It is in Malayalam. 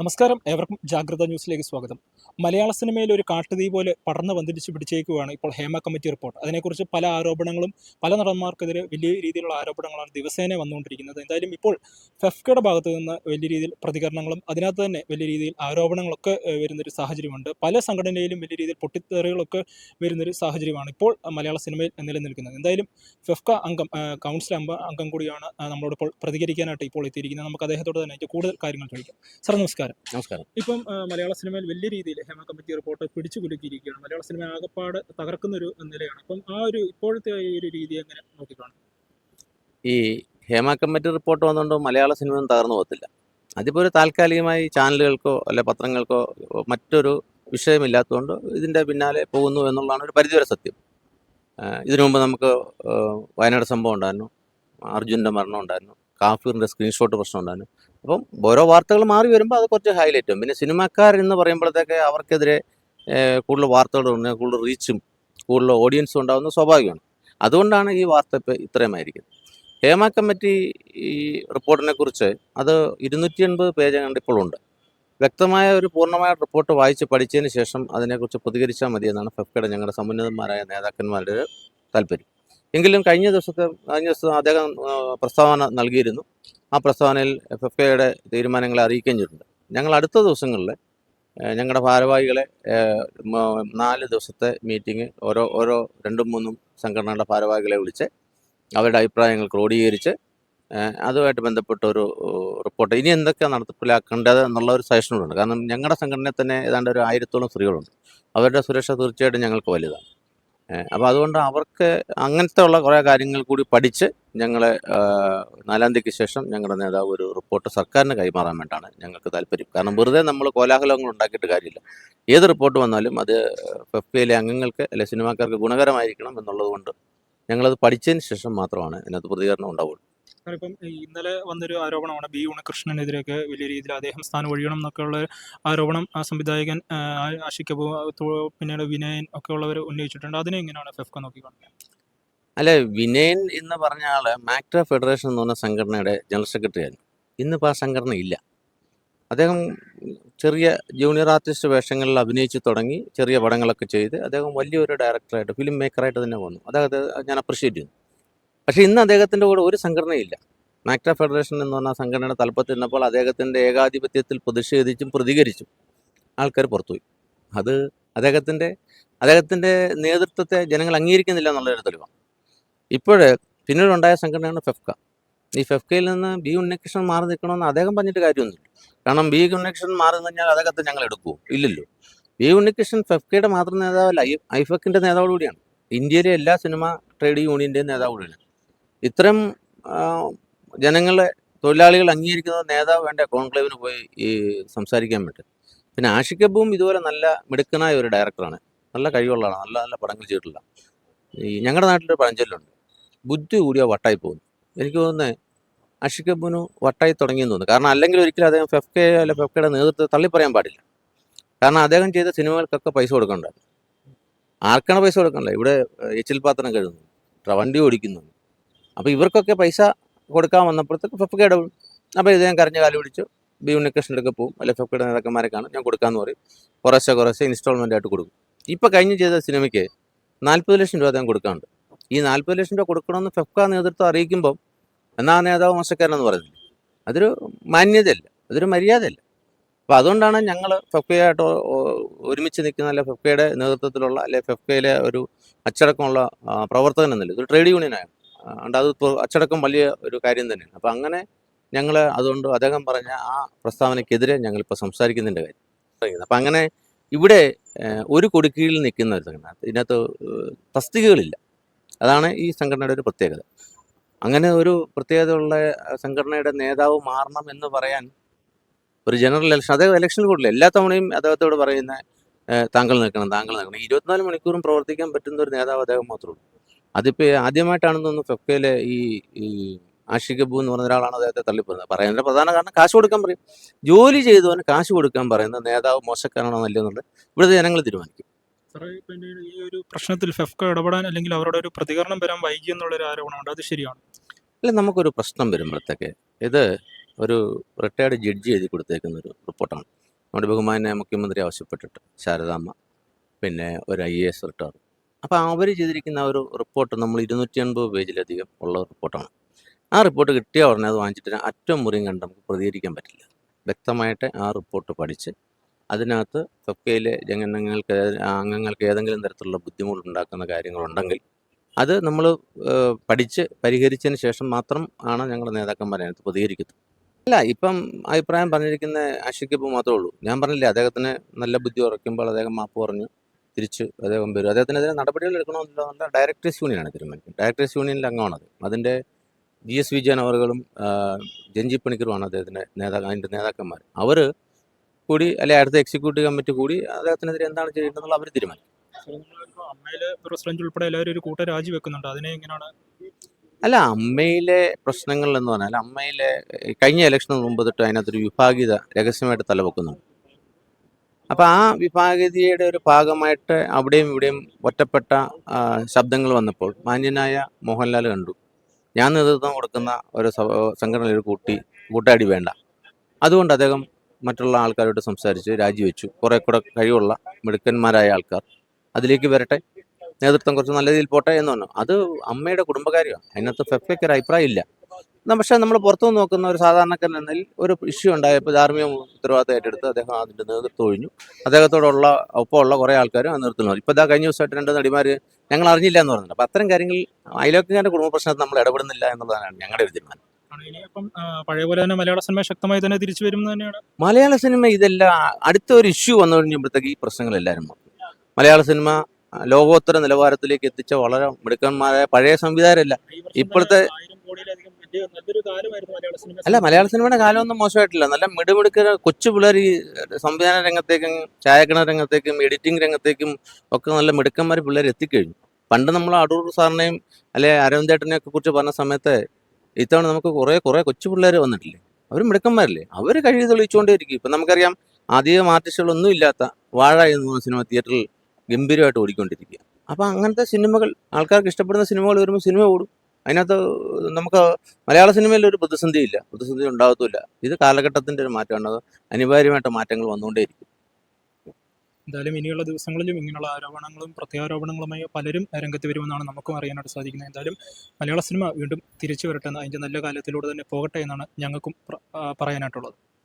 നമസ്കാരം. ഏവർക്കും ജാഗ്രത ന്യൂസിലേക്ക് സ്വാഗതം. മലയാള സിനിമയിൽ ഒരു കാട്ടുതീ പോലെ പടർന്ന് വന്തിരിച്ച് പിടിച്ചേക്കുകയാണ് ഇപ്പോൾ ഹേമ കമ്മിറ്റി റിപ്പോർട്ട്. അതിനെക്കുറിച്ച് പല ആരോപണങ്ങളും പല നടന്മാർക്കെതിരെ വലിയ രീതിയിലുള്ള ആരോപണങ്ങളാണ് ദിവസേന വന്നുകൊണ്ടിരിക്കുന്നത്. എന്തായാലും ഇപ്പോൾ ഫെഫ്കയുടെ ഭാഗത്ത് നിന്ന് വലിയ രീതിയിൽ പ്രതികരണങ്ങളും അതിനകത്ത് തന്നെ വലിയ രീതിയിൽ ആരോപണങ്ങളൊക്കെ വരുന്നൊരു സാഹചര്യമുണ്ട്. പല സംഘടനയിലും വലിയ രീതിയിൽ പൊട്ടിത്തെറികളൊക്കെ വരുന്നൊരു സാഹചര്യമാണ് ഇപ്പോൾ മലയാള സിനിമയിൽ നിലനിൽക്കുന്നത്. എന്തായാലും ഫെഫ്ക അംഗം കൗൺസിൽ അംഗം കൂടിയാണ് നമ്മളോടിപ്പോൾ പ്രതികരിക്കാനായിട്ട് ഇപ്പോൾ എത്തിയിരിക്കുന്നത്. നമുക്ക് അദ്ദേഹത്തോട് തന്നെ കൂടുതൽ കാര്യങ്ങൾ ചോദിക്കാം. സർ നമസ്കാരം. നമസ്കാരം. നമസ്കാരം. ഇപ്പം മലയാള സിനിമയിൽ വലിയ രീതിയിൽ ഹേമ കമ്മിറ്റി റിപ്പോർട്ട് പിടിച്ചു കുലുക്കിയിരിക്കുകയാണ്. മലയാള സിനിമ ആകപ്പാട് തകർക്കുന്ന ഒരു നിലയാണ്. അപ്പം ആ ഒരു ഇപ്പോഴത്തെ ഈ ഒരു രീതി എങ്ങനെ നോക്കിക്കാണും? ഈ ഹേമ കമ്മിറ്റി റിപ്പോർട്ട് വന്നുകൊണ്ട് മലയാള സിനിമ ഒന്നും തകർന്നു പോകത്തില്ല. അതിപ്പോൾ ഒരു താൽക്കാലികമായി ചാനലുകൾക്കോ അല്ലെ പത്രങ്ങൾക്കോ മറ്റൊരു വിഷയമില്ലാത്തതുകൊണ്ട് ഇതിന്റെ പിന്നാലെ പോകുന്നു എന്നുള്ളതാണ് ഒരു പരിധിവരെ സത്യം. ഇതിനു മുമ്പ് നമുക്ക് വയനാട് സംഭവം ഉണ്ടായിരുന്നു. അർജുന്റെ മരണം ഉണ്ടായിരുന്നു. കാഫീറിന്റെ സ്ക്രീൻഷോട്ട് പ്രശ്നം ഉണ്ടായിരുന്നു. അപ്പം ഓരോ വാർത്തകൾ മാറി വരുമ്പോൾ അത് കുറച്ച് ഹൈലൈറ്റും പിന്നെ സിനിമാക്കാർ എന്ന് പറയുമ്പോഴത്തേക്ക് അവർക്കെതിരെ കൂടുതൽ വാർത്തകളുണ്ട് കൂടുതൽ റീച്ചും കൂടുതൽ ഓഡിയൻസും ഉണ്ടാകുന്നത് സ്വാഭാവികമാണ്. അതുകൊണ്ടാണ് ഈ വാർത്ത ഇപ്പോൾ ഇത്രയുമായിരിക്കുന്നത് ഹേമ കമ്മിറ്റി ഈ റിപ്പോർട്ടിനെ കുറിച്ച് അത് ഇരുന്നൂറ്റി എൺപത് പേജ് കണ്ട് ഇപ്പോഴുണ്ട് വ്യക്തമായ ഒരു പൂർണമായ റിപ്പോർട്ട് വായിച്ച് പഠിച്ചതിന് ശേഷം അതിനെക്കുറിച്ച് പ്രതികരിച്ചാൽ മതിയെന്നാണ് ഫെഫ്കയുടെ ഞങ്ങളുടെ സമുന്നതന്മാരായ നേതാക്കന്മാരുടെ താല്പര്യം. എങ്കിലും കഴിഞ്ഞ ദിവസത്തെ കഴിഞ്ഞ ദിവസം അദ്ദേഹം പ്രസ്താവന നൽകിയിരുന്നു. ആ പ്രസ്താവനയിൽ എഫ് എഫ് കെയുടെ തീരുമാനങ്ങളെ അറിയിക്കുകയും ചെയ്തിട്ടുണ്ട്. ഞങ്ങൾ അടുത്ത ദിവസങ്ങളിൽ ഞങ്ങളുടെ ഭാരവാഹികളെ നാല് ദിവസത്തെ മീറ്റിംഗ് ഓരോ ഓരോ രണ്ടും മൂന്നും സംഘടനകളുടെ ഭാരവാഹികളെ വിളിച്ച് അവരുടെ അഭിപ്രായങ്ങൾ ക്രോഡീകരിച്ച് അതുമായിട്ട് ബന്ധപ്പെട്ട ഒരു റിപ്പോർട്ട്. ഇനി എന്തൊക്കെ നടത്തിപ്പിലാക്കേണ്ടത് എന്നുള്ള ഒരു സജഷനോടുണ്ട് കാരണം ഞങ്ങളുടെ സംഘടനയിൽ തന്നെ ഏതാണ്ട് ഒരു ആയിരത്തോളം സ്ത്രീകളുണ്ട്. അവരുടെ സുരക്ഷ തീർച്ചയായിട്ടും ഞങ്ങൾക്ക് വലുതാണ്. അപ്പോൾ അതുകൊണ്ട് അവർക്ക് അങ്ങനത്തെ ഉള്ള കുറേ കാര്യങ്ങൾ കൂടി പഠിച്ച് ഞങ്ങൾ നാലാം തീയതിക്ക് ശേഷം ഞങ്ങളുടെ നേതാവ് ഒരു റിപ്പോർട്ട് സർക്കാരിന് കൈമാറാൻ വേണ്ടിയാണ് ഞങ്ങൾക്ക് താല്പര്യം. കാരണം വെറുതെ നമ്മൾ കോലാഹലങ്ങൾ ഉണ്ടാക്കിയിട്ട് കാര്യമില്ല. ഏത് റിപ്പോർട്ട് വന്നാലും അത് എഫ് ഫെഫ്കയിലെ അംഗങ്ങൾക്ക് അല്ലെ സിനിമാക്കാർക്ക് ഗുണകരമായിരിക്കണം എന്നുള്ളത് കൊണ്ട് ഞങ്ങളത് പഠിച്ചതിന് ശേഷം മാത്രമാണ് അതിനകത്ത് പ്രതികരണം ഉണ്ടാവുള്ളൂ. ഇപ്പം ഇന്നലെ വന്നൊരു ആരോപണമാണ് ബി ഉണ്ണികൃഷ്ണനെതിരെയൊക്കെ വലിയ രീതിയിൽ അദ്ദേഹം സ്ഥാനം ഒഴിയണം എന്നൊക്കെയുള്ള ആരോപണം ആ സംവിധായകൻ ആ, ആ- ആഷിക് കപൂർ പിന്നീട് വിനയൻ ഒക്കെ ഉള്ളവർ ഉന്നയിച്ചിട്ടുണ്ട്. അതിനെ എങ്ങനെയാണ് ഫെഫ്ക നോക്കിക്കാണുന്നത് അല്ല വിനയൻ എന്ന് പറഞ്ഞ ആൾ മാക്ട ഫെഡറേഷൻ എന്ന് പറഞ്ഞ സംഘടനയുടെ ജനറൽ സെക്രട്ടറി ആയിരുന്നു. ഇന്നിപ്പോൾ ആ സംഘടന ഇല്ല. അദ്ദേഹം ചെറിയ ജൂനിയർ ആർട്ടിസ്റ്റ് വേഷങ്ങളിൽ അഭിനയിച്ച് തുടങ്ങി ചെറിയ പടങ്ങളൊക്കെ ചെയ്ത് അദ്ദേഹം വലിയൊരു ഡയറക്ടറായിട്ട് ഫിലിം മേക്കറായിട്ട് തന്നെ വന്നു. അദ്ദേഹത്തെ ഞാൻ അപ്രിഷ്യേറ്റ് ചെയ്യുന്നു. പക്ഷേ ഇന്ന് അദ്ദേഹത്തിന്റെ കൂടെ ഒരു സംഘടനയില്ല. മാക്ട ഫെഡറേഷൻ എന്ന് പറഞ്ഞ സംഘടനയുടെ തലപ്പത്ത് നിന്നപ്പോൾ അദ്ദേഹത്തിന്റെ ഏകാധിപത്യത്തിൽ പ്രതിഷേധിച്ചും പ്രതികരിച്ചും ആൾക്കാർ പുറത്തുപോയി. അത് അദ്ദേഹത്തിന്റെ അദ്ദേഹത്തിന്റെ നേതൃത്വത്തെ ജനങ്ങൾ അംഗീകരിക്കുന്നില്ല എന്നുള്ളൊരു തെളിവാണ്. ഇപ്പോൾ പിന്നീടുണ്ടായ സംഘടനയാണ് ഫെഫ്ക. ഈ ഫെഫ്കയിൽ നിന്ന് ബി ഉണ്ണികൃഷ്ണൻ മാറി നിൽക്കണമെന്ന് അദ്ദേഹം പറഞ്ഞിട്ട് കാര്യമൊന്നുമില്ല. കാരണം ബി ഉണ്ണികൃഷ്ണൻ മാറി കഴിഞ്ഞാൽ അദ്ദേഹത്തെ ഞങ്ങൾ എടുക്കുമോ ഇല്ലല്ലോ. ബി ഉണ്ണികൃഷ്ണൻ ഫെഫ്കയുടെ മാത്രം നേതാവല്ല ഐഫക്കിന്റെ നേതാവ് കൂടിയാണ് ഇന്ത്യയിലെ എല്ലാ സിനിമ ട്രേഡ് യൂണിയന്റെയും നേതാവ് കൂടിയാണ് ഇത്തരം ജനങ്ങളെ തൊഴിലാളികൾ അംഗീകരിക്കുന്ന നേതാവ് വേണ്ട? കോൺക്ലേവിന് പോയി ഈ സംസാരിക്കാൻ വേണ്ടി. പിന്നെ ആഷിക് കബൂം ഇതുപോലെ നല്ല മിടുക്കനായ ഒരു ഡയറക്ടറാണ്. നല്ല കഴിവുള്ളതാണ്. നല്ല നല്ല പടങ്ങൾ ചെയ്തിട്ടുള്ള. ഈ ഞങ്ങളുടെ നാട്ടിലൊരു പഴഞ്ചൊല്ലുണ്ട്. ബുദ്ധി കൂടിയ വട്ടായി പോകുന്നു. എനിക്ക് തോന്നുന്നത് കബൂന് വട്ടായി തുടങ്ങിയെന്ന് തോന്നുന്നു. കാരണം അല്ലെങ്കിൽ ഒരിക്കലും അദ്ദേഹം ഫെഫ്കെ അല്ലെ ഫെഫ്കയുടെ നേതൃത്വത്തെ തള്ളിപ്പറയാൻ പാടില്ല. കാരണം അദ്ദേഹം ചെയ്ത സിനിമകൾക്കൊക്കെ പൈസ കൊടുക്കണ്ട? ആർക്കാണ് പൈസ കൊടുക്കണ്ടേ? ഇവിടെ എച്ചിൽ പാത്രം കഴുകുന്നു. വണ്ടി ഓടിക്കുന്നു. അപ്പോൾ ഇവർക്കൊക്കെ പൈസ കൊടുക്കാൻ വന്നപ്പോഴത്തേക്ക് ഫെഫ്ക ഇടപെടും. അപ്പോൾ ഞാൻ കരഞ്ഞ കാലി പിടിച്ചു. ബി ഉണ്ണികൃഷ്ണനൊക്കെ പോകും. അല്ലെ ഫെഫ്കയുടെ നേതാക്കന്മാരെ കാണും. ഞാൻ കൊടുക്കാമെന്ന് പറയും. കുറേശ്ശെ കുറേശ്ശെ ഇൻസ്റ്റാൾമെന്റ് ആയിട്ട് കൊടുക്കും. ഇപ്പോൾ കഴിഞ്ഞ് ചെയ്ത സിനിമയ്ക്ക് നാൽപ്പത് ലക്ഷം രൂപ ഞാൻ കൊടുക്കാറുണ്ട് ഈ നാൽപ്പത് ലക്ഷം രൂപ കൊടുക്കണമെന്ന് ഫെഫ്ക നേതൃത്വം അറിയിക്കുമ്പം എന്നാ നേതാവ് മോശക്കാരനെന്ന് പറയുന്നില്ല. അതൊരു മാന്യതയല്ല. അതൊരു മര്യാദയല്ല. അപ്പോൾ അതുകൊണ്ടാണ് ഞങ്ങൾ ഫെഫ്കയായിട്ട് ഒരുമിച്ച് നിൽക്കുന്ന അല്ലെ ഫെഫ്കയുടെ നേതൃത്വത്തിലുള്ള അല്ലെ ഫെഫ്കയിലെ ഒരു അച്ചടക്കമുള്ള പ്രവർത്തകൻ എന്നില്ല. ഇതൊരു ട്രേഡ് യൂണിയനാണ്. അതുകൊണ്ട് അത് അച്ചടക്കം വലിയ ഒരു കാര്യം തന്നെയാണ്. അപ്പം അങ്ങനെ ഞങ്ങൾ അതുകൊണ്ട് അദ്ദേഹം പറഞ്ഞ ആ പ്രസ്താവനയ്ക്കെതിരെ ഞങ്ങളിപ്പോൾ സംസാരിക്കുന്നതിന്റെ കാര്യം. അപ്പം അങ്ങനെ ഇവിടെ ഒരു കൊടുക്കീഴിൽ നിൽക്കുന്ന ഒരു സംഘടന ഇതിനകത്ത് തസ്തികകളില്ല. അതാണ് ഈ സംഘടനയുടെ ഒരു പ്രത്യേകത. അങ്ങനെ ഒരു പ്രത്യേകതയുള്ള സംഘടനയുടെ നേതാവ് മാറണം എന്ന് പറയാൻ ഒരു ജനറൽ ഇലക്ഷൻ അദ്ദേഹം ഇലക്ഷൻ കൂടില്ല. എല്ലാ തവണയും അദ്ദേഹത്തോട് പറയുന്ന താങ്കൾ നിൽക്കണം താങ്കൾ നിൽക്കണം. ഇരുപത്തിനാല് മണിക്കൂറും പ്രവർത്തിക്കാൻ പറ്റുന്ന ഒരു നേതാവ് അദ്ദേഹം മാത്രമേ ഉള്ളൂ. അതിപ്പോൾ ആദ്യമായിട്ടാണെന്ന് തോന്നുന്നു ഫെഫ്കയിലെ ഈ ഈ ആഷിക് അബു എന്ന് പറഞ്ഞ ഒരാളാണ് അദ്ദേഹത്തെ തള്ളിപ്പറയുന്നത് പറയുന്നതിന്റെ പ്രധാന കാരണം കാശ് കൊടുക്കാൻ പറയും. ജോലി ചെയ്തവന് കാശ് കൊടുക്കാൻ പറയുന്ന നേതാവ് മോശക്കാരാണോ നല്ലതെന്നുള്ളത് ഇവിടുത്തെ ജനങ്ങൾ തീരുമാനിക്കും. ഈ ഒരു പ്രശ്നത്തിൽ ഫെഫ്ക ഇടപെടാൻ അല്ലെങ്കിൽ അവരുടെ ഒരു പ്രതികരണം വരാൻ വൈകി എന്നുള്ളൊരു ആരോപണമുണ്ട്. അത് ശരിയാണ്? അല്ല നമുക്കൊരു പ്രശ്നം വരുമ്പോഴത്തേക്ക് ഇത് ഒരു റിട്ടയർഡ് ജഡ്ജി എഴുതി കൊടുത്തേക്കുന്ന ഒരു റിപ്പോർട്ടാണ്. നമ്മുടെ ബഹുമാനെ മുഖ്യമന്ത്രി ആവശ്യപ്പെട്ടിട്ട് ശാരദാമ്മ പിന്നെ ഒരു ഐ എ എസ് റിട്ടയർ. അപ്പോൾ അവർ ചെയ്തിരിക്കുന്ന ഒരു റിപ്പോർട്ട് നമ്മൾ ഇരുന്നൂറ്റി എൺപത് പേജിലധികം ഉള്ള റിപ്പോർട്ടാണ്. ആ റിപ്പോർട്ട് കിട്ടിയ ഉടനെ അത് വാങ്ങിച്ചിട്ട് അറ്റം മുറിയും കണ്ട് നമുക്ക് പ്രതികരിക്കാൻ പറ്റില്ല. വ്യക്തമായിട്ട് ആ റിപ്പോർട്ട് പഠിച്ച് അതിനകത്ത് ഫെഫ്കയിലെ ജനങ്ങൾക്ക് അംഗങ്ങൾക്ക് ഏതെങ്കിലും തരത്തിലുള്ള ബുദ്ധിമുട്ടുണ്ടാക്കുന്ന കാര്യങ്ങളുണ്ടെങ്കിൽ അത് നമ്മൾ പഠിച്ച് പരിഹരിച്ചതിന് ശേഷം മാത്രം ആണ് ഞങ്ങളുടെ നേതാക്കന്മാരെ അതിനകത്ത് പ്രതികരിക്കുന്നത് അല്ല ഇപ്പം അഭിപ്രായം പറഞ്ഞിരിക്കുന്ന ആഷിക്കിപ്പ് മാത്രമേ ഉള്ളൂ. ഞാൻ പറഞ്ഞില്ലേ അദ്ദേഹത്തിന് നല്ല ബുദ്ധി ഉറയ്ക്കുമ്പോൾ അദ്ദേഹം മാപ്പ് പറഞ്ഞു. തിരിച്ച് അദ്ദേഹം വരും. അദ്ദേഹത്തിനെതിരെ നടപടികൾ എടുക്കണമെന്നില്ല ഡയറക്ടേഴ്സ് യൂണിയനാണ് തീരുമാനിക്കുന്നത്. ഡയറക്ടേഴ്സ് യൂണിയനിൽ അംഗമാണത്. അതിന്റെ ജി എസ് വിജയൻ അവറുകളും ജഞ്ചി പണിക്കറുമാണ് അദ്ദേഹത്തിന്റെ നേതാ അതിന്റെ നേതാക്കന്മാർ അവർ കൂടി അല്ലെ അടുത്ത എക്സിക്യൂട്ടീവ് കമ്മിറ്റി കൂടി അദ്ദേഹത്തിനെതിരെ എന്താണ് ചെയ്യേണ്ടതെന്നുള്ള അവർ തീരുമാനിക്കും. പ്രസിഡന്റ് ഉൾപ്പെടെ എല്ലാവരും ഒരു കൂട്ടം രാജിവെക്കുന്നുണ്ട്. അതിനെ എങ്ങനെയാണ്? അല്ല അമ്മയിലെ പ്രശ്നങ്ങൾ എന്ന് പറഞ്ഞാൽ അമ്മയിലെ കഴിഞ്ഞ ഇലക്ഷന് മുമ്പ് തൊട്ട് അതിനകത്തൊരു വിഭാഗീയത രഹസ്യമായിട്ട് തലവെക്കുന്നുണ്ട്. അപ്പോൾ ആ വിഭാഗതിയുടെ ഒരു ഭാഗമായിട്ട് അവിടെയും ഇവിടെയും ഒറ്റപ്പെട്ട ശബ്ദങ്ങൾ വന്നപ്പോൾ മാന്യനായ മോഹൻലാൽ കണ്ടു. ഞാൻ നേതൃത്വം കൊടുക്കുന്ന ഒരു സംഘടനയിൽ ഒരു കൂട്ടി കൂട്ടാടി വേണ്ട. അതുകൊണ്ട് അദ്ദേഹം മറ്റുള്ള ആൾക്കാരോട് സംസാരിച്ച് രാജിവെച്ചു. കുറേ കൂടെ കഴിവുള്ള മിടുക്കന്മാരായ ആൾക്കാർ അതിലേക്ക് വരട്ടെ നേതൃത്വം കുറച്ച് നല്ല രീതിയിൽ പോട്ടെ എന്ന് പറഞ്ഞു. അത് അമ്മയുടെ കുടുംബകാര്യമാണ്. അതിനകത്ത് ഫെഫയ്ക്ക് ഒരു അഭിപ്രായം ഇല്ല എന്നാ പക്ഷേ നമ്മൾ പുറത്തുനിന്ന് നോക്കുന്ന ഒരു സാധാരണക്കാരൻ എന്നതിൽ ഒരു ഇഷ്യൂ ഉണ്ടായപ്പോൾ ധാർമ്മിക ഉത്തരവാദിത്തം ഏറ്റെടുത്ത് അദ്ദേഹം അതിന്റെ നേതൃത്വം ഒഴിഞ്ഞു. അദ്ദേഹത്തോടുള്ള ഒപ്പമുള്ള കുറേ ആൾക്കാരും ആ നേതൃത്വം വന്നു ഇപ്പോൾ ഇതാ കഴിഞ്ഞ ദിവസമായിട്ട് രണ്ട് നടിമാർ ഞങ്ങൾ അറിഞ്ഞില്ല എന്ന് പറഞ്ഞിട്ടുണ്ട്. അപ്പോൾ അത്തരം കാര്യങ്ങൾ അയലോക്കാരുടെ കുടുംബ പ്രശ്നത്തിൽ നമ്മൾ ഇടപെടുന്നില്ല എന്നുള്ളതാണ് ഞങ്ങളുടെ ഒരു തീരുമാനം. പഴയ പോലെ തന്നെ മലയാള സിനിമ ശക്തമായി തന്നെ തിരിച്ചു വരും തന്നെയാണ്? മലയാള സിനിമ ഇതെല്ലാം അടുത്ത ഒരു ഇഷ്യൂ വന്നു കഴിഞ്ഞപ്പോഴത്തേക്ക് ഈ പ്രശ്നങ്ങൾ എല്ലാവരും മലയാള സിനിമ ലോകോത്തര നിലവാരത്തിലേക്ക് എത്തിച്ച വളരെ മിടുക്കന്മാരായ പഴയ വർഷം ഇപ്പോഴത്തെ- അല്ല മലയാള സിനിമയുടെ കാലമൊന്നും മോശമായിട്ടില്ല. നല്ല മിടുമിടുക്ക കൊച്ചു പിള്ളേർ ഈ സംവിധാന രംഗത്തേക്കും ഛായാഗ്രഹണ രംഗത്തേക്കും എഡിറ്റിംഗ് രംഗത്തേക്കും ഒക്കെ നല്ല മിടുക്കന്മാർ പിള്ളേർ എത്തിക്കഴിഞ്ഞു. പണ്ട് നമ്മൾ അടൂർ സാറിനെയും അല്ലെ അരവിന്ദേട്ടനെയൊക്കെ കുറിച്ച് പറഞ്ഞ സമയത്ത് ഇത്തവണ നമുക്ക് കുറേ കുറേ കൊച്ചു പിള്ളേർ വന്നിട്ടില്ലേ? അവർ മിടുക്കന്മാരല്ലേ? അവർ കഴിവ് തെളിയിച്ചുകൊണ്ടേയിരിക്കും. ഇപ്പം നമുക്കറിയാം അധികം ആർട്ടിസ്റ്റുകളൊന്നും ഇല്ലാത്ത വാഴ എന്ന് പറഞ്ഞ സിനിമ തിയേറ്ററിൽ ഗംഭീരമായിട്ട് ഓടിക്കൊണ്ടിരിക്കുക അപ്പോൾ അങ്ങനത്തെ സിനിമകൾ ആൾക്കാർക്ക് ഇഷ്ടപ്പെടുന്ന സിനിമകൾ വരുമ്പോൾ സിനിമ ഓടും. അതിനകത്ത് നമുക്ക് മലയാള സിനിമയിൽ ഒരു പ്രതിസന്ധിയില്ല. പ്രതിസന്ധി ഉണ്ടാകത്തുമില്ല. ഇത് കാലഘട്ടത്തിന്റെ ഒരു മാറ്റമാണ്. അനിവാര്യമായിട്ട് മാറ്റങ്ങൾ വന്നുകൊണ്ടേയിരിക്കും. എന്തായാലും ഇനിയുള്ള ദിവസങ്ങളിലും ഇങ്ങനെയുള്ള ആരോപണങ്ങളും പ്രത്യാരോപണങ്ങളുമായി പലരും രംഗത്ത് വരുമെന്നാണ് നമുക്കും അറിയാനായിട്ട് സാധിക്കുന്നത്. എന്തായാലും മലയാള സിനിമ വീണ്ടും തിരിച്ചു വരട്ടെ അതിന്റെ നല്ല കാലത്തിലൂടെ തന്നെ പോകട്ടെ എന്നാണ് ഞങ്ങൾക്കും പറയാനായിട്ടുള്ളത്.